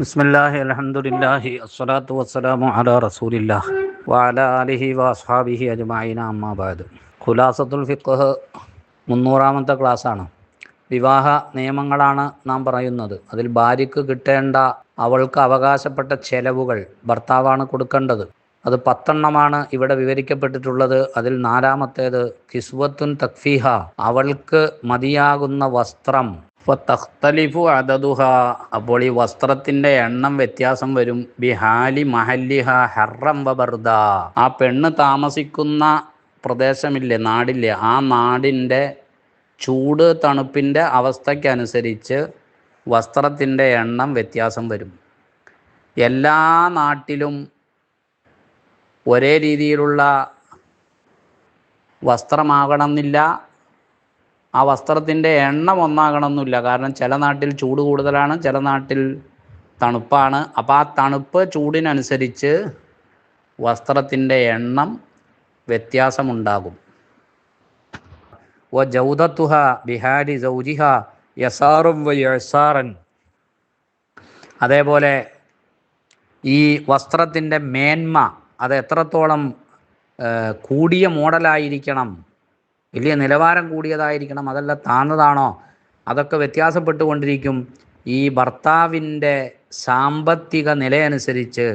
ബിസ്മില്ലാഹി അൽഹംദുലില്ലാഹി അസ്സലാത്തു വസ്സലാമു ആലിഹി വഅസ്ഹാബിഹി ഖുലാസത്തുൽ ഫിഖ്ഹ് മുന്നൂറാമത്തെ ക്ലാസ്സാണ്. വിവാഹ നിയമങ്ങളാണ് നാം പറയുന്നത്. അതിൽ ഭാര്യയ്ക്ക് കിട്ടേണ്ട അവൾക്ക് അവകാശപ്പെട്ട ചെലവുകൾ ഭർത്താവാണ് കൊടുക്കേണ്ടത്. അത് പത്തെണ്ണമാണ് ഇവിടെ വിവരിക്കപ്പെട്ടിട്ടുള്ളത്. അതിൽ നാലാമത്തേത് കിസ്വത്തുൻ തക്ഫീഹ അവൾക്ക് മതിയാകുന്ന വസ്ത്രം തഖ്തലിഫു അദദുഹ. അപ്പോൾ ഈ വസ്ത്രത്തിന്റെ എണ്ണം വ്യത്യാസം വരും. ബിഹാലി മഹല്ലിഹ ഹർറം വബർദ ആ പെണ്ണ് താമസിക്കുന്ന പ്രദേശമില്ലേ? നാടില്ലേ? ആ നാടിന്റെ ചൂട് തണുപ്പിന്റെ അവസ്ഥയ്ക്കനുസരിച്ച് വസ്ത്രത്തിന്റെ എണ്ണം വ്യത്യാസം വരും. എല്ലാ നാട്ടിലും ഒരേ രീതിയിലുള്ള വസ്ത്രമാകണമെന്നില്ല. ആ വസ്ത്രത്തിന്റെ എണ്ണം ഒന്നാകണമെന്നില്ല. കാരണം ചില നാട്ടിൽ ചൂട് കൂടുതലാണ് ചില നാട്ടിൽ തണുപ്പാണ്. അപ്പോൾ ആ തണുപ്പ് ചൂടിനനുസരിച്ച് വസ്ത്രത്തിന്റെ എണ്ണം വ്യത്യാസമുണ്ടാകും. വ ജൗദത്തുഹ ബിഹാരി സൗജിഹ യസാറും വ യസാറൻ. അതേപോലെ ഈ വസ്ത്രത്തിന്റെ മേന്മ അത് എത്രത്തോളം കൂടിയ മോഡലായിരിക്കണം വലിയ നിലവാരം കൂടിയതായിരിക്കണം അതല്ല താന്നതാണോ? അതൊക്കെ വ്യത്യാസപ്പെട്ടുകൊണ്ടിരിക്കും. ഈ ഭർത്താവിന്റെ സാമ്പത്തിക നിലയനുസരിച്ച്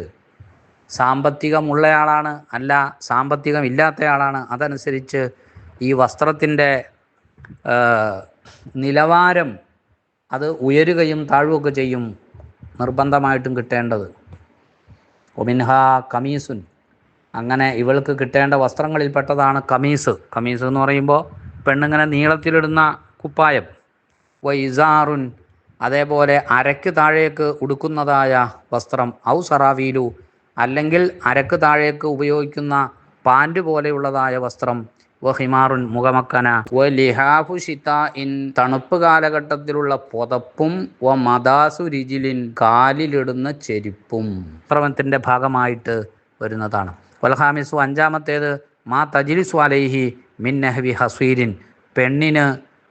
സാമ്പത്തികമുള്ളയാളാണ് അല്ല സാമ്പത്തികം ഇല്ലാത്തയാളാണ് അതനുസരിച്ച് ഈ വസ്ത്രത്തിന്റെ നിലവാരം അത് ഉയരുകയും താഴുകയൊക്കെ ചെയ്യും നിർബന്ധമായിട്ടും കിട്ടേണ്ടത്. ഒമിൻഹ കമീസുൻ അങ്ങനെ ഇവൾക്ക് കിട്ടേണ്ട വസ്ത്രങ്ങളിൽ പെട്ടതാണ് കമീസ്. കമീസ് എന്ന് പറയുമ്പോൾ പെണ്ണിങ്ങനെ നീളത്തിലിടുന്ന കുപ്പായം. വൈസാറുൻ അതേപോലെ അരക്ക് താഴേക്ക് ഉടുക്കുന്നതായ വസ്ത്രം. ഔ സറാവീലു അല്ലെങ്കിൽ അരക്ക് താഴേക്ക് ഉപയോഗിക്കുന്ന പാന്റ് പോലെയുള്ളതായ വസ്ത്രം. വഹിമാറുൻ ഹിമാറുൻ മുഖമക്കന. വ ലിഹാഫു ഷിത ഇൻ തണുപ്പ് കാലഘട്ടത്തിലുള്ള പുതപ്പും വ മദാസു രിജിലിൻ കാലിലിടുന്ന ചെരുപ്പും. ശ്രമത്തിന്റെ ഭാഗമായിട്ട് വരുന്നതാണ്. വൽഹാമിസു അഞ്ചാമത്തേത് മാ തജിലിസു അലൈഹി മിൻ നെഹ്വി ഹസീരിൻ പെണ്ണിന്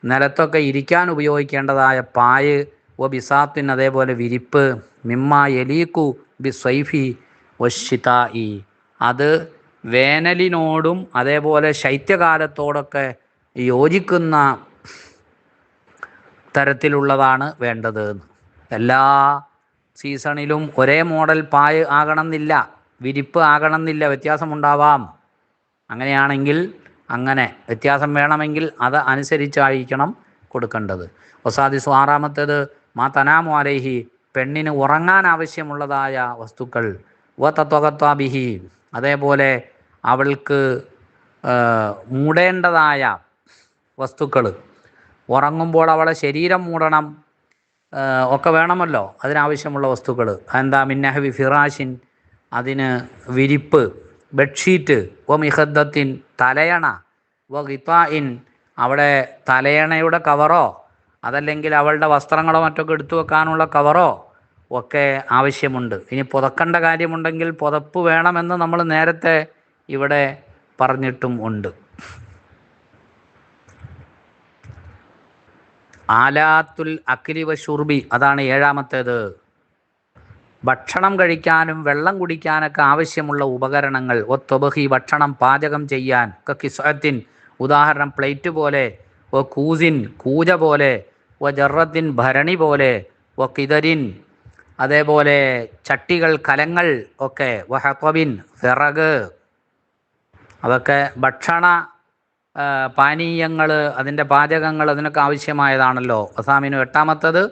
നിലത്തൊക്കെ ഇരിക്കാൻ ഉപയോഗിക്കേണ്ടതായ പായ് ഒ ബിസാത്തിൻ അതേപോലെ വിരിപ്പ് മിമ്മ എലീക്കു ബി സൈഫി ഒഷിതായി അത് വേനലിനോടും അതേപോലെ ശൈത്യകാലത്തോടൊക്കെ യോജിക്കുന്ന തരത്തിലുള്ളതാണ് വേണ്ടത്. എല്ലാ സീസണിലും ഒരേ മോഡൽ പായ് ആകണമെന്നില്ല. വിരിപ്പ് ആകണമെന്നില്ല വ്യത്യാസമുണ്ടാവാം. അങ്ങനെയാണെങ്കിൽ അങ്ങനെ വ്യത്യാസം വേണമെങ്കിൽ അത് അനുസരിച്ചായിരിക്കണം കൊടുക്കേണ്ടത്. ഒസാദിസു ആറാമത്തേത് മാ തനാമു അലൈഹി പെണ്ണിന് ഉറങ്ങാൻ ആവശ്യമുള്ളതായ വസ്തുക്കൾ വ തത്വകത്വാബിഹി അതേപോലെ അവൾക്ക് മൂടേണ്ടതായ വസ്തുക്കൾ ഉറങ്ങുമ്പോൾ അവളെ ശരീരം മൂടണം ഒക്കെ വേണമല്ലോ അതിനാവശ്യമുള്ള വസ്തുക്കൾ എന്താ മിന്നഹവി ഫിറാഷിൻ അതിന് വിരിപ്പ് ബെഡ്ഷീറ്റ് വ മിഹദ്ദത്തിൻ തലയണ വ ഗിത്തായിൻ അവിടെ തലയണയുടെ കവറോ അതല്ലെങ്കിൽ അവളുടെ വസ്ത്രങ്ങളോ മറ്റൊക്കെ എടുത്തു വെക്കാനുള്ള കവറോ ഒക്കെ ആവശ്യമുണ്ട്. ഇനി പുതക്കേണ്ട കാര്യമുണ്ടെങ്കിൽ പുതപ്പ് വേണമെന്ന് നമ്മൾ നേരത്തെ ഇവിടെ പറഞ്ഞിട്ടും ഉണ്ട്. ആലാത്തുൽ അക്രിവ ഷുർബി അതാണ് ഏഴാമത്തേത്. ഭക്ഷണം കഴിക്കാനും വെള്ളം കുടിക്കാനൊക്കെ ആവശ്യമുള്ള ഉപകരണങ്ങൾ. ഒത്തൊബഹി ഭക്ഷണം പാചകം ചെയ്യാൻ. ഒക്കെ കിസ്വത്തിൻ ഉദാഹരണം പ്ലേറ്റ് പോലെ ഒ കൂസിൻ കൂജ പോലെ ഒ ജറത്തിൻ ഭരണി പോലെ ഒ കിതരിൻ അതേപോലെ ചട്ടികൾ കലങ്ങൾ ഒക്കെ വഹത്വബിൻ വിറക് അതൊക്കെ ഭക്ഷണ പാനീയങ്ങൾ അതിന്റെ പാചകങ്ങൾ അതിനൊക്കെ ആവശ്യമായതാണല്ലോ. അസാമിനു എട്ടാമത്തത്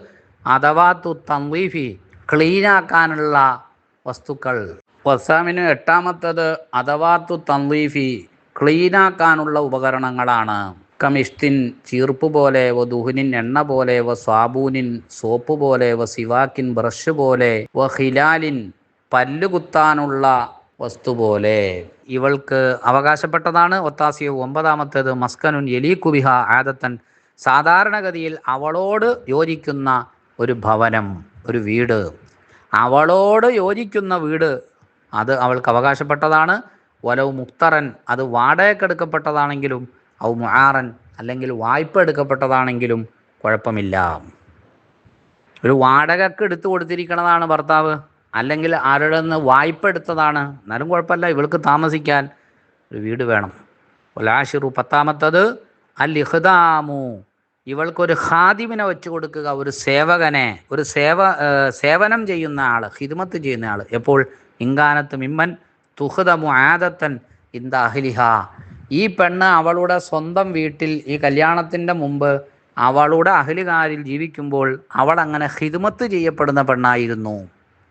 അഥവാ തു തൻവീഫി ക്ലീനാക്കാനുള്ള വസ്തുക്കൾ. വസാമിന് എട്ടാമത്തത് അഥവാത്തു തൻവീഫി ക്ലീനാക്കാനുള്ള ഉപകരണങ്ങളാണ്. കമിഷ്തിൻ ചീർപ്പ് പോലെ വ ദുഹുനിൻ എണ്ണ പോലെ വ സാബൂനിൻ സോപ്പ് പോലെ വ സിവാക്കിൻ ബ്രഷ് പോലെ വ ഹിലാലിൻ പല്ലുകുത്താനുള്ള വസ്തു പോലെ. ഇവൾക്ക് അവകാശപ്പെട്ടതാണ്. ഒത്താസിയോ ഒമ്പതാമത്തേത് മസ്കനുൻ എലീക്കുബിഹ ആദത്തൻ. സാധാരണഗതിയിൽ അവളോട് യോജിക്കുന്ന ഒരു ഭവനം ഒരു വീട്. അവളോട് യോജിക്കുന്ന വീട് അത് അവൾക്ക് അവകാശപ്പെട്ടതാണ്. വലവ് മുക്തറൻ അത് വാടകയ്ക്കെടുക്കപ്പെട്ടതാണെങ്കിലും ഔ മുആറൻ അല്ലെങ്കിൽ വായ്പ എടുക്കപ്പെട്ടതാണെങ്കിലും കുഴപ്പമില്ല. ഒരു വാടകക്ക് എടുത്തു കൊടുത്തിരിക്കണതാണ് ഭർത്താവ്. അല്ലെങ്കിൽ ആരുടെ നിന്ന് വായ്പ എടുത്തതാണ്. എന്നാലും കുഴപ്പമില്ല ഇവൾക്ക് താമസിക്കാൻ ഒരു വീട് വേണം. ഒലാഷിറു പത്താമത്തത് അൽ ഇഹ്ദാമു ഇവൾക്കൊരു ഹാദിമിനെ വെച്ചു കൊടുക്കുക ഒരു സേവകനെ ഒരു സേവ സേവനം ചെയ്യുന്ന ആൾ ഹിദ്മത്ത് ചെയ്യുന്ന ആൾ എപ്പോൾ? ഇങ്കാനത്ത് മിമ്മൻ തുഹദമു ആദത്തൻ ഇന്ത അഹ്ലിഹ ഈ പെണ്ണ് അവളുടെ സ്വന്തം വീട്ടിൽ ഈ കല്യാണത്തിന്റെ മുമ്പ് അവളുടെ അഹലുകാരിൽ ജീവിക്കുമ്പോൾ അവൾ അങ്ങനെ ഹിദ്മത്ത് ചെയ്യപ്പെടുന്ന പെണ്ണായിരുന്നു.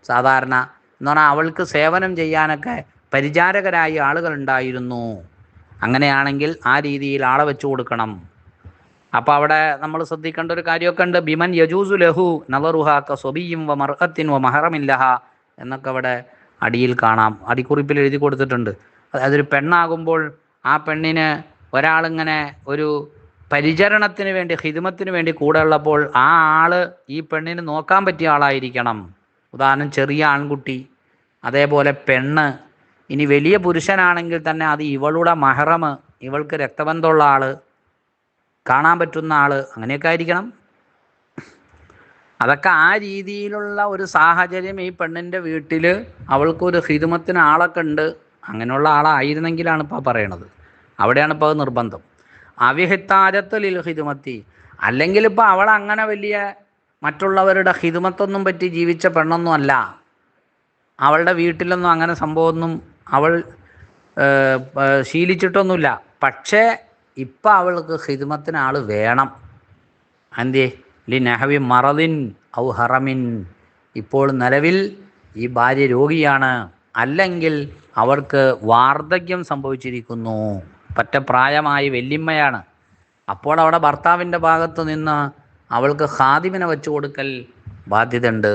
സാധാരണ എന്ന് പറഞ്ഞാൽ അവൾക്ക് സേവനം ചെയ്യാനൊക്കെ പരിചാരകരായി ആളുകൾ ഉണ്ടായിരുന്നു. അങ്ങനെയാണെങ്കിൽ ആ രീതിയിൽ ആളെ വെച്ചു കൊടുക്കണം. അപ്പോൾ അവിടെ നമ്മൾ ശ്രദ്ധിക്കേണ്ട ഒരു കാര്യമൊക്കെ ഉണ്ട്. ബിമൻ യജൂസു ലഹു നവറുഹ ക സ്വബിയും വ മർഹത്തിൻ വ മഹറമില്ലഹ എന്നൊക്കെ അവിടെ അടിയിൽ കാണാം. അടിക്കുറിപ്പിൽ എഴുതി കൊടുത്തിട്ടുണ്ട്. അതായത് ഒരു പെണ്ണാകുമ്പോൾ ആ പെണ്ണിന് ഒരാളിങ്ങനെ ഒരു പരിചരണത്തിന് വേണ്ടി ഹിദ്മത്തിന് വേണ്ടി കൂടെ ഉള്ളപ്പോൾ ആ ആൾ ഈ പെണ്ണിന് നോക്കാൻ പറ്റിയ ആളായിരിക്കണം. ഉദാഹരണം ചെറിയ ആൺകുട്ടി അതേപോലെ പെണ്ണ്. ഇനി വലിയ പുരുഷനാണെങ്കിൽ തന്നെ അത് ഇവളുടെ മഹറമ് ഇവൾക്ക് രക്തബന്ധമുള്ള ആൾ. കാണാൻ പറ്റുന്ന ആൾ അങ്ങനെയൊക്കെ ആയിരിക്കണം. അതൊക്കെ ആ രീതിയിലുള്ള ഒരു സാഹചര്യം ഈ പെണ്ണിന്റെ വീട്ടിൽ അവൾക്കൊരു ഹിതുമത്തിന് ആളൊക്കെ ഉണ്ട്. അങ്ങനെയുള്ള ആളായിരുന്നെങ്കിലാണ് ഇപ്പോൾ പറയണത്. അവിടെയാണ് ഇപ്പോൾ നിർബന്ധം. അവിഹിത്താരത്തിൽ ഹിതുമത്തി. അല്ലെങ്കിൽ ഇപ്പോൾ അവൾ അങ്ങനെ വലിയ മറ്റുള്ളവരുടെ ഹിതുമത്തൊന്നും പറ്റി ജീവിച്ച പെണ്ണൊന്നും അല്ല. അവളുടെ വീട്ടിലൊന്നും അങ്ങനെ സംഭവമൊന്നും അവൾ ശീലിച്ചിട്ടൊന്നുമില്ല. പക്ഷേ ഇപ്പം അവൾക്ക് ഹിദ്മത്തിന് ആൾ വേണം. എന്തേ ലി നെഹവി മറദിൻ ഔ ഹറമിൻ. ഇപ്പോൾ നിലവിൽ ഈ ഭാര്യ രോഗിയാണ്. അല്ലെങ്കിൽ അവൾക്ക് വാർദ്ധക്യം സംഭവിച്ചിരിക്കുന്നു. പറ്റ പ്രായമായി വെല്ലിമ്മയാണ് അപ്പോൾ അവിടെ ഭർത്താവിന്റെ ഭാഗത്ത് നിന്ന് അവൾക്ക് ഹാദിമിനെ വെച്ച് കൊടുക്കൽ ബാധ്യതയുണ്ട്.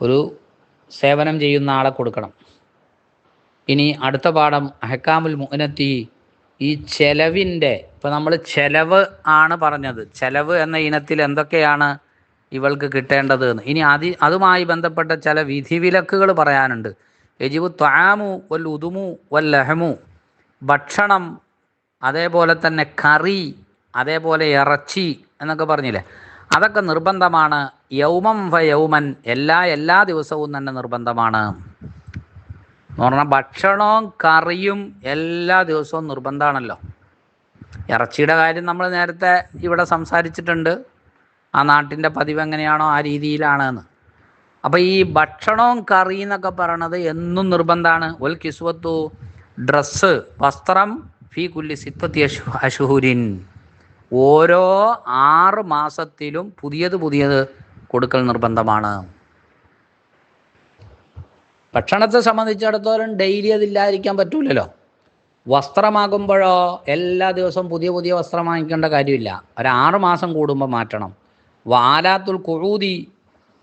ഒരു സേവനം ചെയ്യുന്ന ആളെ കൊടുക്കണം. ഇനി അടുത്ത പാഠം അഹക്കാമുൽ മുഅനത്തി ഈ ചെലവിന്റെ ഇപ്പം നമ്മൾ ചെലവ് ആണ് പറഞ്ഞത്. ചെലവ് എന്ന ഇനത്തിൽ എന്തൊക്കെയാണ് ഇവൾക്ക് കിട്ടേണ്ടത് എന്ന്. ഇനി അതി അതുമായി ബന്ധപ്പെട്ട ചില വിധിവിലക്കുകൾ പറയാനുണ്ട്. യജിബു ത്വാമു വൽ ഉദുമു വൽ ലഹമു. ഭക്ഷണം അതേപോലെ തന്നെ കറി അതേപോലെ ഇറച്ചി എന്നൊക്കെ പറഞ്ഞില്ലേ? അതൊക്കെ നിർബന്ധമാണ്. യൗമം ഫ യൗമൻ. എല്ലാ എല്ലാ ദിവസവും തന്നെ നിർബന്ധമാണ്. എന്ന് പറഞ്ഞാൽ ഭക്ഷണവും കറിയും എല്ലാ ദിവസവും നിർബന്ധമാണല്ലോ ഇറച്ചിയുടെ കാര്യം നമ്മൾ നേരത്തെ ഇവിടെ സംസാരിച്ചിട്ടുണ്ട്. ആ നാട്ടിന്റെ പതിവ് എങ്ങനെയാണോ ആ രീതിയിലാണ് എന്ന് അപ്പോൾ ഈ ഭക്ഷണവും കറി എന്നൊക്കെ പറയണത് എന്നും നിർബന്ധമാണ് ഒൽ കിസ്വത്തു ഡ്രസ്സ് വസ്ത്രം ഫീ കുല്ലി സിത്തത്തി അശു അഷുഹുരിൻ ഓരോ ആറ് മാസത്തിലും പുതിയത് പുതിയത് കൊടുക്കൽ നിർബന്ധമാണ്. ഭക്ഷണത്തെ സംബന്ധിച്ചിടത്തോളം ഡെയിലി അതില്ലാതിരിക്കാൻ പറ്റൂലല്ലോ. വസ്ത്രമാകുമ്പോഴോ എല്ലാ ദിവസവും പുതിയ പുതിയ വസ്ത്രം വാങ്ങിക്കേണ്ട കാര്യമില്ല. ഒരാറ് മാസം കൂടുമ്പോൾ മാറ്റണം. വാലാത്തുൽ കുഴൂതി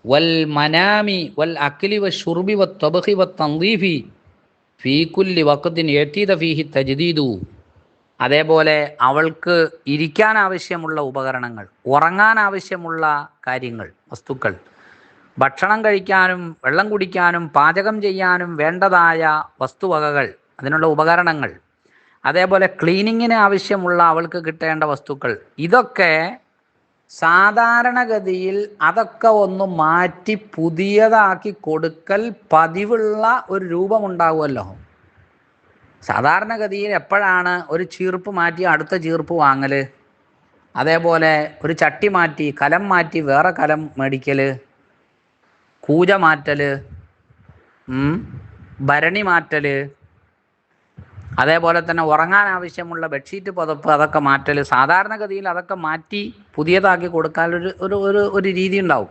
വൽ മനാമി വൽ അക്ലി വ ഷുർബി വ ത്വബഹി വ തന്ദീഫി ഫീ കുല്ലി വക്കത്തിന് എത്തീത ഫീഹി തജ്ദീദു. അതേപോലെ അവൾക്ക് ഇരിക്കാൻ ആവശ്യമുള്ള ഉപകരണങ്ങൾ ഉറങ്ങാൻ ആവശ്യമുള്ള കാര്യങ്ങൾ വസ്തുക്കൾ. ഭക്ഷണം കഴിക്കാനും വെള്ളം കുടിക്കാനും പാചകം ചെയ്യാനും വേണ്ടതായ വസ്തുവകകൾ അതിനുള്ള ഉപകരണങ്ങൾ അതേപോലെ ക്ലീനിങ്ങിന് ആവശ്യമുള്ള അവൾക്ക് കിട്ടേണ്ട വസ്തുക്കൾ ഇതൊക്കെ സാധാരണഗതിയിൽ അതൊക്കെ ഒന്ന് മാറ്റി പുതിയതാക്കി കൊടുക്കൽ പതിവുള്ള ഒരു രൂപമുണ്ടാവുമല്ലോ. സാധാരണഗതിയിൽ എപ്പോഴാണ് ഒരു ചീർപ്പ് മാറ്റി അടുത്ത ചീർപ്പ് വാങ്ങൽ അതേപോലെ ഒരു ചട്ടി മാറ്റി കലം മാറ്റി വേറെ കലം മേടിക്കൽ കൂജ മാറ്റൽ ഭരണി മാറ്റൽ അതേപോലെ തന്നെ ഉറങ്ങാൻ ആവശ്യമുള്ള ബെഡ്ഷീറ്റ് പുതപ്പ് അതൊക്കെ മാറ്റൽ സാധാരണഗതിയിൽ അതൊക്കെ മാറ്റി പുതിയതാക്കി കൊടുക്കാൻ ഒരു ഒരു ഒരു രീതി ഉണ്ടാവും.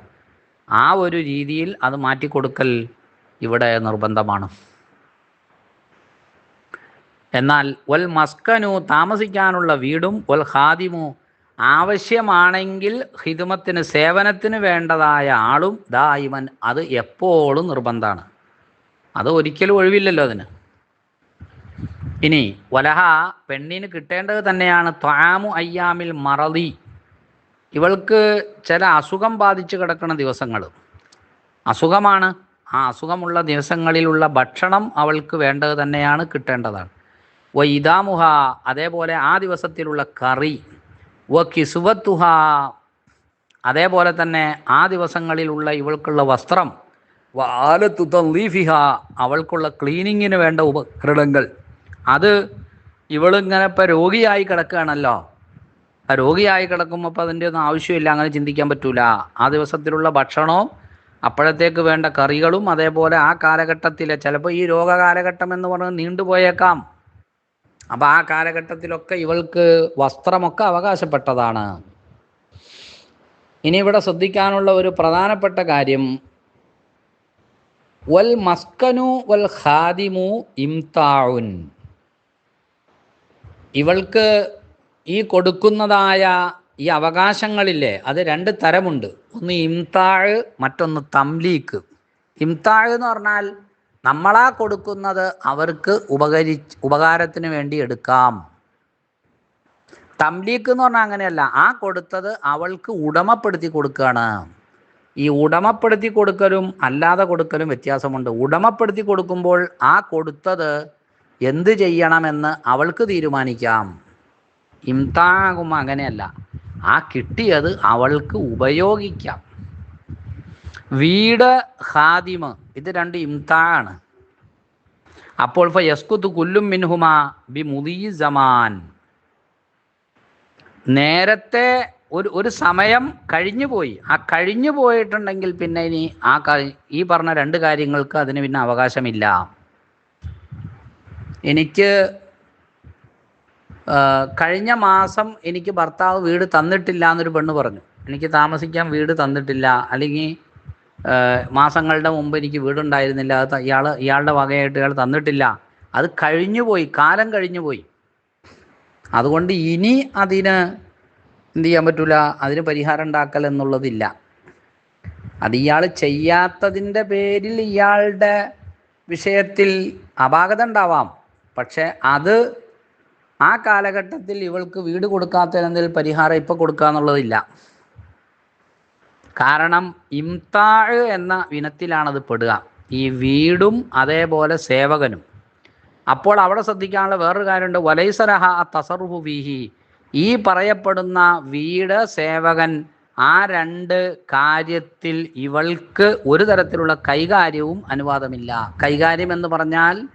ആ ഒരു രീതിയിൽ അത് മാറ്റി കൊടുക്കൽ ഇവിടെ നിർബന്ധമാണ്. എന്നാൽ വൽ മസ്കനു താമസിക്കാനുള്ള വീടും വൽ ഖാദിമു ആവശ്യമാണെങ്കിൽ ഹിതുമത്തിന് സേവനത്തിന് വേണ്ടതായ ആളും ദായിമൻ അത് എപ്പോഴും നിർബന്ധമാണ്. അത് ഒരിക്കലും ഒഴിവില്ലല്ലോ അതിന്. ഇനി വലഹ പെണ്ണിന് കിട്ടേണ്ടത് തന്നെയാണ് ത്വാമു അയ്യാമിൽ മറതി ഇവൾക്ക് ചില അസുഖം ബാധിച്ച് കിടക്കുന്ന ദിവസങ്ങൾ. അസുഖമാണ്. ആ അസുഖമുള്ള ദിവസങ്ങളിലുള്ള ഭക്ഷണം അവൾക്ക് വേണ്ടത് തന്നെയാണ് കിട്ടേണ്ടതാണ്. വ ഇദാമുഹ അതേപോലെ ആ ദിവസത്തിലുള്ള കറി. വ കിസുവത്തുഹ അതേപോലെ തന്നെ ആ ദിവസങ്ങളിലുള്ള ഇവൾക്കുള്ള വസ്ത്രം തല്ലീഫിഹ അവൾക്കുള്ള ക്ലീനിങ്ങിന് വേണ്ട ഉപകരണങ്ങൾ. അത് ഇവളിങ്ങനെ ഇപ്പം രോഗിയായി കിടക്കുകയാണല്ലോ. ആ രോഗിയായി കിടക്കുമ്പോൾ അപ്പോൾ അതിന്റെ ഒന്നും ആവശ്യമില്ല അങ്ങനെ ചിന്തിക്കാൻ പറ്റൂല. ആ ദിവസത്തിലുള്ള ഭക്ഷണവും അപ്പോഴത്തേക്ക് വേണ്ട കറികളും അതേപോലെ ആ കാലഘട്ടത്തിലെ ചിലപ്പോൾ ഈ രോഗ കാലഘട്ടം എന്ന് പറഞ്ഞാൽ നീണ്ടുപോയേക്കാം. അപ്പോൾ ആ കാലഘട്ടത്തിലൊക്കെ ഇവൾക്ക് വസ്ത്രമൊക്കെ അവകാശപ്പെട്ടതാണ്. ഇനി ഇവിടെ ശ്രദ്ധിക്കാനുള്ള ഒരു പ്രധാനപ്പെട്ട കാര്യം വൽ മസ്കനു വൽ ഖാദിമു ഇംതാഉൻ. ഇവൾക്ക് ഈ കൊടുക്കുന്നതായ ഈ അവകാശങ്ങളില്ലേ അത് രണ്ട് തരമുണ്ട്. ഒന്ന് ഇംതാഴ് മറ്റൊന്ന് തംലീക്ക് ഇംതാഴ് എന്ന് പറഞ്ഞാൽ നമ്മളാ കൊടുക്കുന്നത് അവർക്ക് ഉപകരി ഉപകാരത്തിന് വേണ്ടി എടുക്കാം. തംലീക്ക് എന്ന് പറഞ്ഞാൽ അങ്ങനെയല്ല ആ കൊടുത്തത് അവൾക്ക് ഉടമപ്പെടുത്തി കൊടുക്കുകയാണ് ഈ ഉടമപ്പെടുത്തി കൊടുക്കലും അല്ലാതെ കൊടുക്കലും വ്യത്യാസമുണ്ട്. ഉടമപ്പെടുത്തി കൊടുക്കുമ്പോൾ ആ കൊടുത്തത് എന്ത് ചെയ്യണമെന്ന് അവൾക്ക് തീരുമാനിക്കാം. ഇംതാകും അങ്ങനെയല്ല. ആ കിട്ടിയത് അവൾക്ക് ഉപയോഗിക്കാം. വീട് ഹാദിമ് ഇത് രണ്ട് ഇംതാണ് അപ്പോൾ യസ്കുത്ത് കുല്ലും മിൻഹുമ ബി മുദീ സമാൻ. നേരത്തെ ഒരു ഒരു സമയം കഴിഞ്ഞു പോയി. ആ കഴിഞ്ഞു പോയിട്ടുണ്ടെങ്കിൽ പിന്നെ ഇനി ആ ഈ പറഞ്ഞ രണ്ട് കാര്യങ്ങൾക്ക് അതിന് പിന്നെ അവകാശമില്ല. എനിക്ക് കഴിഞ്ഞ മാസം എനിക്ക് ഭർത്താവ് വീട് തന്നിട്ടില്ല എന്നൊരു പെണ്ണ് പറഞ്ഞു. എനിക്ക് താമസിക്കാൻ വീട് തന്നിട്ടില്ല. അല്ലെങ്കിൽ മാസങ്ങളുടെ മുമ്പ് എനിക്ക് വീടുണ്ടായിരുന്നില്ല. അത് ഇയാൾ ഇയാളുടെ വകയായിട്ട് ഇയാൾ തന്നിട്ടില്ല. അത് കഴിഞ്ഞു പോയി. കാലം കഴിഞ്ഞു പോയി. അതുകൊണ്ട് ഇനി അതിന് എന്ത് ചെയ്യാൻ പറ്റൂല? അതിന് പരിഹാരം ഉണ്ടാക്കൽ എന്നുള്ളതില്ല. അത് ഇയാൾ ചെയ്യാത്തതിന്റെ പേരിൽ ഇയാളുടെ വിഷയത്തിൽ അപാകത ഉണ്ടാവാം. പക്ഷെ അത് ആ കാലഘട്ടത്തിൽ ഇവൾക്ക് വീട് കൊടുക്കാത്തതിനെന്തെങ്കിലും പരിഹാരം ഇപ്പോൾ കൊടുക്കുക എന്നുള്ളതില്ല കാരണം ഇംതാഴ് എന്ന ഇനത്തിലാണത് പെടുക. ഈ വീടും അതേപോലെ സേവകനും. അപ്പോൾ അവിടെ ശ്രദ്ധിക്കാനുള്ള വേറൊരു കാര്യമുണ്ട്. വലൈസരഹ തസറുഹു വിഹി ഈ പറയപ്പെടുന്ന വീട് സേവകൻ ആ രണ്ട് കാര്യത്തിൽ ഇവൾക്ക് ഒരു തരത്തിലുള്ള കൈകാര്യവും അനുവാദമില്ല. കൈകാര്യം എന്ന് പറഞ്ഞാൽ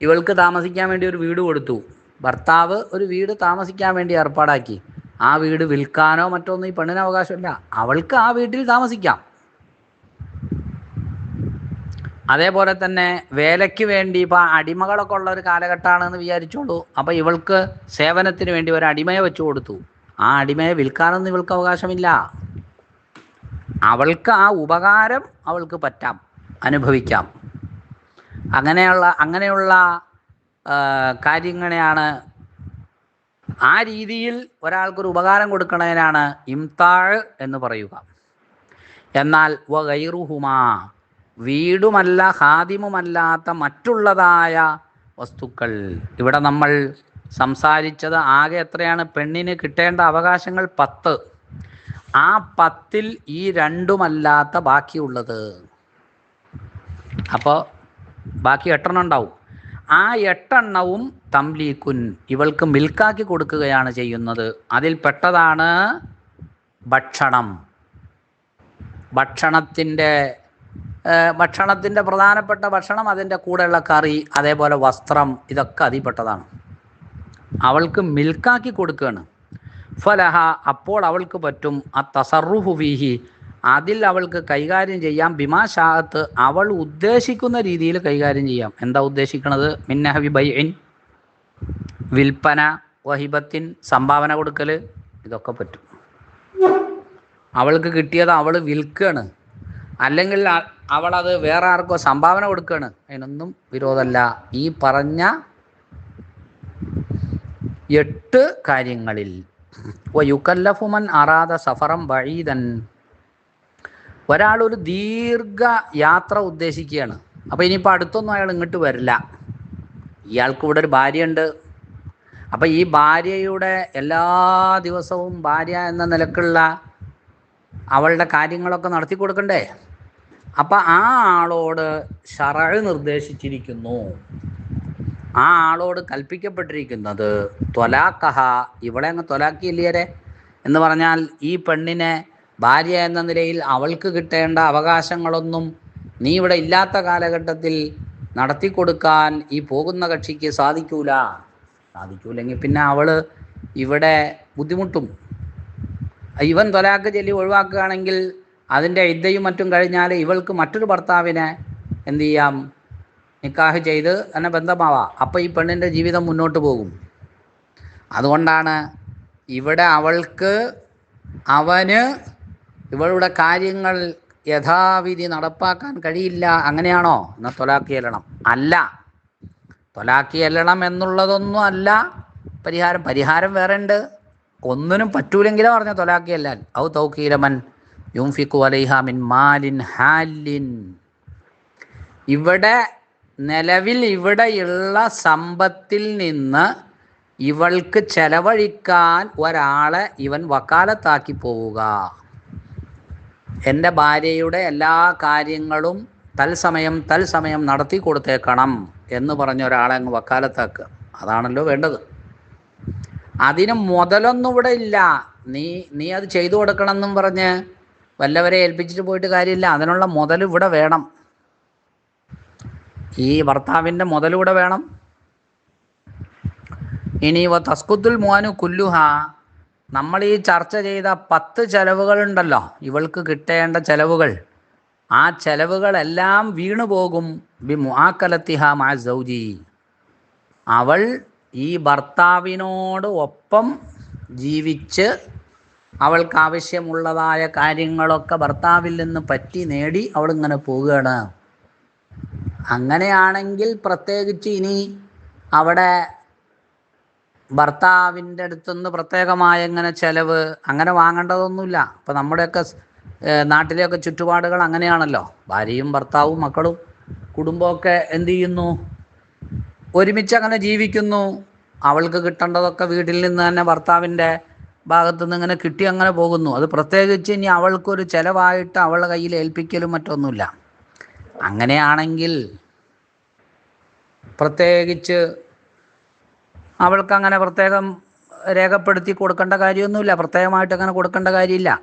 ഇവൾക്ക് താമസിക്കാൻ വേണ്ടി ഒരു വീട് കൊടുത്തു. ഭർത്താവ് ഒരു വീട് താമസിക്കാൻ വേണ്ടി ഏർപ്പാടാക്കി. ആ വീട് വിൽക്കാനോ മറ്റൊന്നും ഈ പെണ്ണിന് അവകാശമില്ല. അവൾക്ക് ആ വീട്ടിൽ താമസിക്കാം. അതേപോലെ തന്നെ വേലയ്ക്ക് വേണ്ടി ഇപ്പൊ അടിമകളൊക്കെ ഉള്ള ഒരു കാലഘട്ടമാണെന്ന് വിചാരിച്ചോളൂ. അപ്പൊ ഇവൾക്ക് സേവനത്തിന് വേണ്ടി ഒരു അടിമയെ വെച്ചു കൊടുത്തു. ആ അടിമയെ വിൽക്കാനൊന്നും ഇവൾക്ക് അവകാശമില്ല. അവൾക്ക് ആ ഉപകാരം അവൾക്ക് പറ്റാം. അനുഭവിക്കാം. അങ്ങനെയുള്ള അങ്ങനെയുള്ള കാര്യങ്ങളെയാണ് ആ രീതിയിൽ ഒരാൾക്കൊരു ഉപകാരം കൊടുക്കുന്നതിനാണ് ഇംതാഴ് എന്ന് പറയുക. എന്നാൽ വ ഗൈറുഹുമാ വീടുമല്ല ഹാദിമുമല്ലാത്ത മറ്റുള്ളതായ വസ്തുക്കൾ. ഇവിടെ നമ്മൾ സംസാരിച്ചത് ആകെ എത്രയാണ്? പെണ്ണിന് കിട്ടേണ്ട അവകാശങ്ങൾ പത്ത്. ആ പത്തിൽ ഈ രണ്ടുമല്ലാത്ത ബാക്കിയുള്ളത്. അപ്പോൾ ബാക്കി എട്ടെണ്ണം ഉണ്ടാവും. ആ എട്ടെണ്ണവും തംലീക്കുൻ ഇവൾക്ക് മിൽക്കാക്കി കൊടുക്കുകയാണ് ചെയ്യുന്നത്. അതിൽ പെട്ടതാണ് ഭക്ഷണം. ഭക്ഷണത്തിന്റെ ഭക്ഷണത്തിന്റെ പ്രധാനപ്പെട്ട ഭക്ഷണം അതിന്റെ കൂടെയുള്ള കറി അതേപോലെ വസ്ത്രം ഇതൊക്കെ അതിൽപ്പെട്ടതാണ് അവൾക്ക് മിൽക്കാക്കി കൊടുക്കുകയാണ്. ഫലഹ അപ്പോൾ അവൾക്ക് പറ്റും. ആ തസറുഹു ഫീഹി അതിൽ അവൾക്ക് കൈകാര്യം ചെയ്യാം. ബിമാശാഹത്ത് അവൾ ഉദ്ദേശിക്കുന്ന രീതിയിൽ കൈകാര്യം ചെയ്യാം. എന്താ ഉദ്ദേശിക്കുന്നത് മിന്നഹവി ബൈൻ വിൽപ്പന വഹിബത്തിൻ സംഭാവന കൊടുക്കൽ ഇതൊക്കെ പറ്റും. അവൾക്ക് കിട്ടിയത് അവൾ വിൽക്കുകയാണ് അല്ലെങ്കിൽ അവളത് വേറെ ആർക്കോ സംഭാവന കൊടുക്കുകയാണ് അതിനൊന്നും വിരോധമല്ല. ഈ പറഞ്ഞ എട്ട് കാര്യങ്ങളിൽ യുക്കല്ലഫുമൻ അറാദ സഫറം വഴീതൻ ഒരാൾ ഒരു ദീർഘ യാത്ര ഉദ്ദേശിക്കുകയാണ്. അപ്പോൾ ഇനിയിപ്പോൾ അടുത്തൊന്നും അയാൾ ഇങ്ങോട്ട് വരില്ല. ഇയാൾക്ക് ഇവിടെ ഒരു ഭാര്യയുണ്ട്. അപ്പം ഈ ഭാര്യയുടെ എല്ലാ ദിവസവും ഭാര്യ എന്ന നിലക്കുള്ള അവളുടെ കാര്യങ്ങളൊക്കെ നടത്തി കൊടുക്കണ്ടേ? അപ്പം ആ ആളോട് ഷറഴ് നിർദ്ദേശിച്ചിരിക്കുന്നു. ആ ആളോട് കൽപ്പിക്കപ്പെട്ടിരിക്കുന്നത് ത്വലാക്കഹ ഇവളെ അങ്ങ് ത്വലാക്കിയില്ലേരെ എന്ന് പറഞ്ഞാൽ ഈ പെണ്ണിനെ ഭാര്യ എന്ന നിലയിൽ അവൾക്ക് കിട്ടേണ്ട അവകാശങ്ങളൊന്നും നീ ഇവിടെ ഇല്ലാത്ത കാലഘട്ടത്തിൽ നടത്തി കൊടുക്കാൻ ഈ പോകുന്ന കക്ഷിക്ക് സാധിക്കൂല? സാധിക്കൂലെങ്കിൽ പിന്നെ അവൾ ഇവിടെ ബുദ്ധിമുട്ടും. ഇവൻ തൊലാക്ക് ചൊല്ലി ഒഴിവാക്കുകയാണെങ്കിൽ അതിന്റെ ഇദ്ദയും മറ്റും കഴിഞ്ഞാൽ ഇവൾക്ക് മറ്റൊരു ഭർത്താവിനെ എന്ത് ചെയ്യാം? നിക്കാഹ് ചെയ്ത് തന്നെ ബന്ധമാവാം. അപ്പോൾ ഈ പെണ്ണിന്റെ ജീവിതം മുന്നോട്ട് പോകും. അതുകൊണ്ടാണ് ഇവിടെ അവൾക്ക് അവന് ഇവളുടെ കാര്യങ്ങൾ യഥാവിധി നടപ്പാക്കാൻ കഴിയില്ല. അങ്ങനെയാണോ? എന്നാൽ തൊലാക്കി എല്ലണം. അല്ല. തൊലാക്കി എല്ലണം എന്നുള്ളതൊന്നും അല്ല. പരിഹാരം. പരിഹാരം വേറെ ഉണ്ട് ഒന്നിനും പറ്റൂലെങ്കിലോ പറഞ്ഞ തൊലാക്കി അല്ലാൻ ഔ തൗക്കീലമൻ യുംഫിക്കു അലൈഹ മിൻ മാലിൻ ഹാലിൻ. ഇവിടെ നിലവിൽ ഇവിടെയുള്ള സമ്പത്തിൽ നിന്ന് ഇവൾക്ക് ചെലവഴിക്കാൻ ഒരാളെ ഇവൻ വക്കാലത്താക്കി പോവുക. എന്റെ ഭാര്യയുടെ എല്ലാ കാര്യങ്ങളും തൽസമയം തൽസമയം നടത്തി കൊടുത്തേക്കണം എന്ന് പറഞ്ഞ ഒരാളെ അങ്ങ് വക്കാലത്താക്കുക അതാണല്ലോ വേണ്ടത്. അതിന് മുതലൊന്നും ഇവിടെ ഇല്ല. നീ നീ അത് ചെയ്തു കൊടുക്കണം എന്നും പറഞ്ഞ് വല്ലവരെ ഏൽപ്പിച്ചിട്ട് പോയിട്ട് കാര്യമില്ല. അതിനുള്ള മുതൽ ഇവിടെ വേണം. ഈ ഭർത്താവിന്റെ മുതലൂടെ വേണം. ഇനി ഇവ തസ്കുത്തുൽ മുവാനു കുല്ലുഹ നമ്മൾ ഈ ചർച്ച ചെയ്ത പത്ത് ചെലവുകളുണ്ടല്ലോ. ഇവൾക്ക് കിട്ടേണ്ട ചെലവുകൾ. ആ ചെലവുകളെല്ലാം വീണു പോകും. ബി മുആക്കലത്തിഹ മാ സൗജി. അവൾ ഈ ഭർത്താവിനോട് ഒപ്പം ജീവിച്ച് അവൾക്ക് ആവശ്യമുള്ളതായ കാര്യങ്ങളൊക്കെ ഭർത്താവിൽ നിന്ന് പറ്റി നേടി അവൾ ഇങ്ങനെ പോവുകയാണ്. അങ്ങനെയാണെങ്കിൽ പ്രത്യേകിച്ച് ഇനി അവിടെ ഭർത്താവിന്റെ അടുത്തുനിന്ന് പ്രത്യേകമായ ഇങ്ങനെ ചെലവ് അങ്ങനെ വാങ്ങേണ്ടതൊന്നുമില്ല. ഇപ്പം നമ്മുടെയൊക്കെ നാട്ടിലെയൊക്കെ ചുറ്റുപാടുകൾ അങ്ങനെയാണല്ലോ. ഭാര്യയും ഭർത്താവും മക്കളും കുടുംബമൊക്കെ എന്ത് ചെയ്യുന്നു? ഒരുമിച്ച് അങ്ങനെ ജീവിക്കുന്നു. അവൾക്ക് കിട്ടേണ്ടതൊക്കെ വീട്ടിൽ നിന്ന് തന്നെ ഭർത്താവിന്റെ ഭാഗത്തു നിന്ന് ഇങ്ങനെ കിട്ടി അങ്ങനെ പോകുന്നു. അത് പ്രത്യേകിച്ച് ഇനി അവൾക്കൊരു ചിലവായിട്ട് അവളുടെ കയ്യിൽ ഏൽപ്പിക്കലും മറ്റൊന്നുമില്ല. അങ്ങനെയാണെങ്കിൽ പ്രത്യേകിച്ച് അവൾക്ക് അങ്ങനെ പ്രത്യേകം രേഖപ്പെടുത്തി കൊടുക്കേണ്ട കാര്യമൊന്നുമില്ല. പ്രത്യേകമായിട്ട് അങ്ങനെ കൊടുക്കേണ്ട കാര്യമില്ല.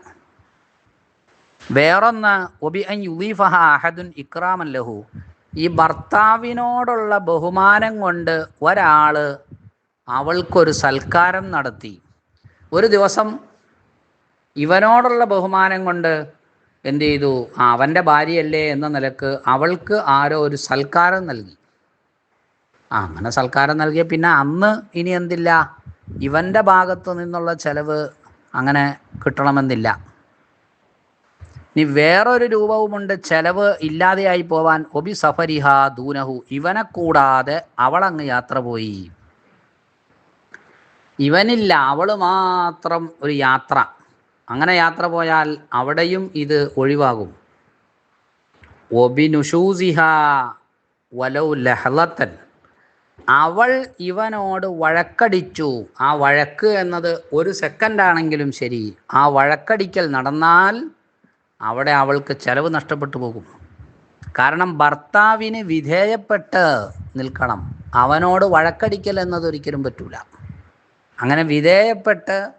വേറൊന്ന് ഒബി അൻ യുദീഫഹ അഹദുൻ ഇക്രാമൻ ലഹു. ഈ ഭർത്താവിനോടുള്ള ബഹുമാനം കൊണ്ട് ഒരാൾ അവൾക്കൊരു സൽക്കാരം നടത്തി. ഒരു ദിവസം ഇവനോടുള്ള ബഹുമാനം കൊണ്ട് എന്ത് ചെയ്തു? അവന്റെ ഭാര്യയല്ലേ എന്ന നിലയ്ക്ക് അവൾക്ക് ആരോ ഒരു സൽക്കാരം നൽകി. അങ്ങനെ സൽക്കാരം നൽകിയ പിന്നെ അന്ന് ഇനി എന്തില്ല? ഇവന്റെ ഭാഗത്തു നിന്നുള്ള ചെലവ് അങ്ങനെ കിട്ടണമെന്നില്ല. ഇനി വേറൊരു രൂപവുമുണ്ട്. ചെലവ് ഇല്ലാതെയായി പോവാൻ. ഒബി സഫരിഹ ദൂനഹു. ഇവനെ കൂടാതെ അവളങ്ങ് യാത്ര പോയി. ഇവനില്ല അവൾ മാത്രം ഒരു യാത്ര. അങ്ങനെ യാത്ര പോയാൽ അവിടെയും ഇത് ഒഴിവാകും. ഒബിനുഷൂസിഹ വലൗ ലഹലത്തൻ. അവൾ ഇവനോട് വഴക്കടിച്ചു. ആ വഴക്ക് എന്നത് ഒരു സെക്കൻഡ് ആണെങ്കിലും ശരി. ആ വഴക്കടിക്കൽ നടന്നാൽ അവിടെ അവൾക്ക് ചെലവ് നഷ്ടപ്പെട്ടു പോകും. കാരണം ഭർത്താവിന് വിധേയപ്പെട്ട് നിൽക്കണം. അവനോട് വഴക്കടിക്കൽ എന്നത് ഒരിക്കലും പറ്റൂല. അങ്ങനെ വിധേയപ്പെട്ട്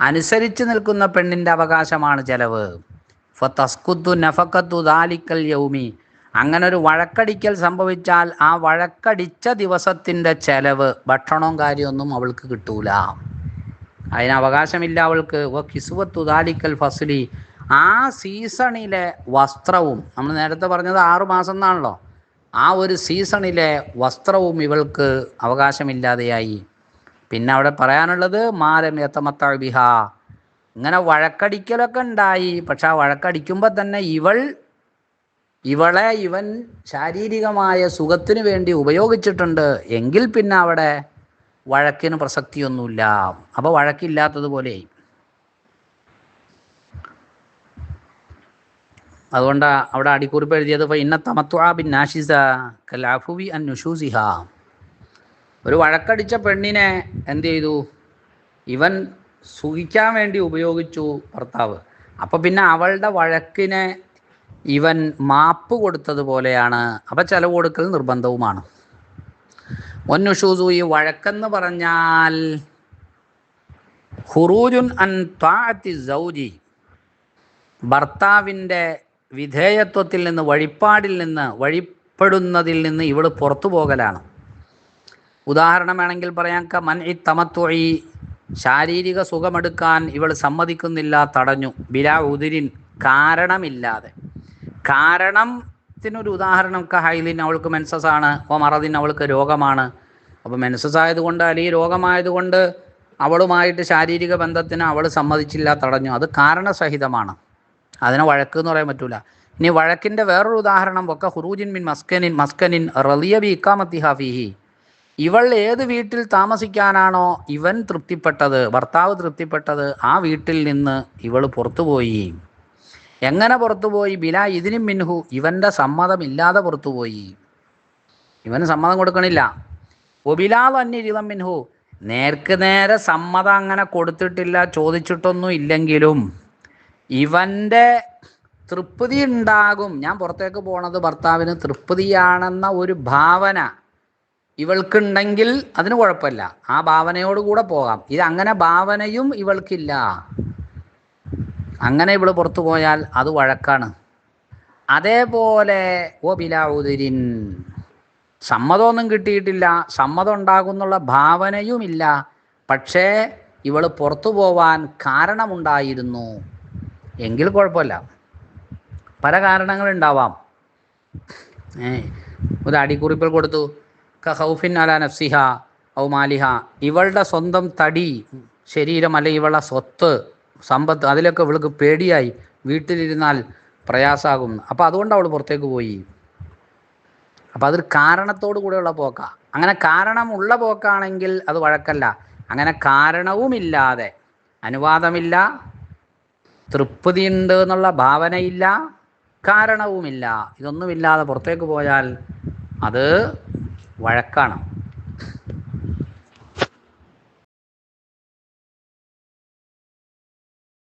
അനുസരിച്ച് നിൽക്കുന്ന പെണ്ണിന്റെ അവകാശമാണ് ചെലവ്. ഫസ്കുത്തു നഫക്കത്തു ദാലിക്കൽ യൗമി. അങ്ങനെ ഒരു വഴക്കടിക്കൽ സംഭവിച്ചാൽ ആ വഴക്കടിച്ച ദിവസത്തിന്റെ ചെലവ് ഭക്ഷണവും കാര്യമൊന്നും അവൾക്ക് കിട്ടൂല. അതിന് അവകാശമില്ല അവൾക്ക്. വ കിസുവത്തു ദാലിക്കൽ ഫസ്ലി. ആ സീസണിലെ വസ്ത്രവും നമ്മൾ നേരത്തെ പറഞ്ഞത് ആറു മാസം എന്നാണല്ലോ. ആ ഒരു സീസണിലെ വസ്ത്രവും ഇവൾക്ക് അവകാശമില്ലാതെയായി. പിന്നെ അവിടെ പറയാനുള്ളത് മാരം യത്തമത്ത ബിഹ. ഇങ്ങനെ വഴക്കടിക്കലൊക്കെ ഉണ്ടായി. പക്ഷെ ആ വഴക്കടിക്കുമ്പോൾ തന്നെ ഇവൾ ഇവളെ ഇവൻ ശാരീരികമായ സുഖത്തിനു വേണ്ടി ഉപയോഗിച്ചിട്ടുണ്ട്. എങ്കിൽ പിന്നെ അവിടെ വഴക്കിന് പ്രസക്തിയൊന്നുമില്ല. അപ്പോൾ വഴക്കില്ലാത്തതുപോലെ അതുകൊണ്ട് അവിടെ അടിക്കുറിപ്പ് എഴുതിയത് "ഫ ഇന്ന തമത്വ ബിൻ നാഷിസ കലാഫുവി അൻ ഒരു വഴക്കടിച്ച പെണ്ണിനെ എന്ത് ചെയ്തു? ഇവൻ സുഖിക്കാൻ വേണ്ടി ഉപയോഗിച്ചു ഭർത്താവ്. അപ്പോൾ പിന്നെ അവളുടെ വഴക്കിനെ ഇവൻ മാപ്പ് കൊടുത്തതുപോലെയാണ്. അപ്പം ചെലവ് കൊടുക്കൽ നിർബന്ധവുമാണ്. ഒന്നുഷൂസു ഈ വഴക്കെന്ന് പറഞ്ഞാൽ ഹുറൂജുൻ അൻ താഅത്തി സൗജി ഭർത്താവിന്റെ വിധേയത്വത്തിൽ നിന്ന് വഴിപ്പാടിൽ നിന്ന് വഴിപ്പെടുന്നതിൽ നിന്ന് ഇവൾ പുറത്തു പോകലാണ്. ഉദാഹരണം വേണമെങ്കിൽ പറയാം ക മൻ ഇ തമത്വഴി ശാരീരിക സുഖമെടുക്കാൻ ഇവൾ സമ്മതിക്കുന്നില്ല തടഞ്ഞു. ബിലാ ഉതിരിൻ കാരണമില്ലാതെ. കാരണത്തിനൊരു ഉദാഹരണം ഹൈലിൻ അവൾക്ക് മെൻസസ് ആണ് ഒമറദിൻ മറദിൻ അവൾക്ക് രോഗമാണ്. അപ്പോൾ മെൻസസ് ആയതുകൊണ്ട് അല്ലെങ്കിൽ രോഗമായതുകൊണ്ട് അവളുമായിട്ട് ശാരീരിക ബന്ധത്തിന് അവൾ സമ്മതിച്ചില്ല തടഞ്ഞു. അത് കാരണസഹിതമാണ്. അതിനെ വഴക്ക് എന്ന് പറയാൻ പറ്റൂല. ഇനി വഴക്കിന്റെ വേറൊരു ഉദാഹരണം ഒക്കെ ഹുറൂജിൻ മിൻ മസ്കനിൻ മസ്കനിൻ റലിയ ബി ഇക്കാമത്തി ഹാഫിഹി ഇവൾ ഏത് വീട്ടിൽ താമസിക്കാനാണോ ഇവൻ തൃപ്തിപ്പെട്ടത് ഭർത്താവ് തൃപ്തിപ്പെട്ടത് ആ വീട്ടിൽ നിന്ന് ഇവൾ പുറത്തുപോയി. എങ്ങനെ പുറത്തുപോയി? ബില ഇതിനും മിൻഹു. ഇവന്റെ സമ്മതമില്ലാതെ പുറത്തുപോയി. ഇവന് സമ്മതം കൊടുക്കണില്ല. ഒബിലാൽ അന്യരിതം മിൻഹു. നേർക്ക് നേരെ സമ്മതം അങ്ങനെ കൊടുത്തിട്ടില്ല ചോദിച്ചിട്ടൊന്നും ഇല്ലെങ്കിലും ഇവന്റെ തൃപ്തി ഉണ്ടാകും. ഞാൻ പുറത്തേക്ക് പോണത് ഭർത്താവിന് തൃപ്തിയാണെന്ന ഒരു ഭാവന ഇവൾക്കുണ്ടെങ്കിൽ അതിന് കുഴപ്പമില്ല. ആ ഭാവനയോട് കൂടെ പോകാം. ഇത് അങ്ങനെ ഭാവനയും ഇവൾക്കില്ല. അങ്ങനെ ഇവൾ പുറത്തു പോയാൽ അത് വഴക്കാണ്. അതേപോലെ ഓ ബിലാഉദിരിൻ സമ്മതമൊന്നും കിട്ടിയിട്ടില്ല. സമ്മതം ഉണ്ടാകുന്നുള്ള ഭാവനയുമില്ല. പക്ഷേ ഇവൾ പുറത്തു പോവാൻ കാരണമുണ്ടായിരുന്നു. എങ്കിൽ കുഴപ്പമില്ല. പല കാരണങ്ങളുണ്ടാവാം. ഒരു അടിക്കുറിപ്പിൽ കൊടുത്തു. കഹൗഫിൻ അല നഫ്സിഹ ഔ മാലിഹ. ഇവളുടെ സ്വന്തം തടി ശരീരം അല്ലെങ്കിൽ ഇവളുടെ സ്വത്ത് സമ്പത്ത് അതിലൊക്കെ ഇവൾക്ക് പേടിയായി വീട്ടിലിരുന്നാൽ പ്രയാസാകും. അപ്പോൾ അതുകൊണ്ട് അവൾ പുറത്തേക്ക് പോയി. അപ്പോൾ അതൊരു കാരണത്തോടു കൂടെയുള്ള പോക്കാണ് അങ്ങനെ കാരണമുള്ള പോക്കാണെങ്കിൽ അത് വഴക്കല്ല. അങ്ങനെ കാരണവുമില്ലാതെ അനുവാദമില്ല തൃപ്തിയുണ്ട് എന്നുള്ള ഭാവനയില്ല കാരണവുമില്ല. ഇതൊന്നുമില്ലാതെ പുറത്തേക്ക് പോയാൽ അത് വഴക്കാണ്.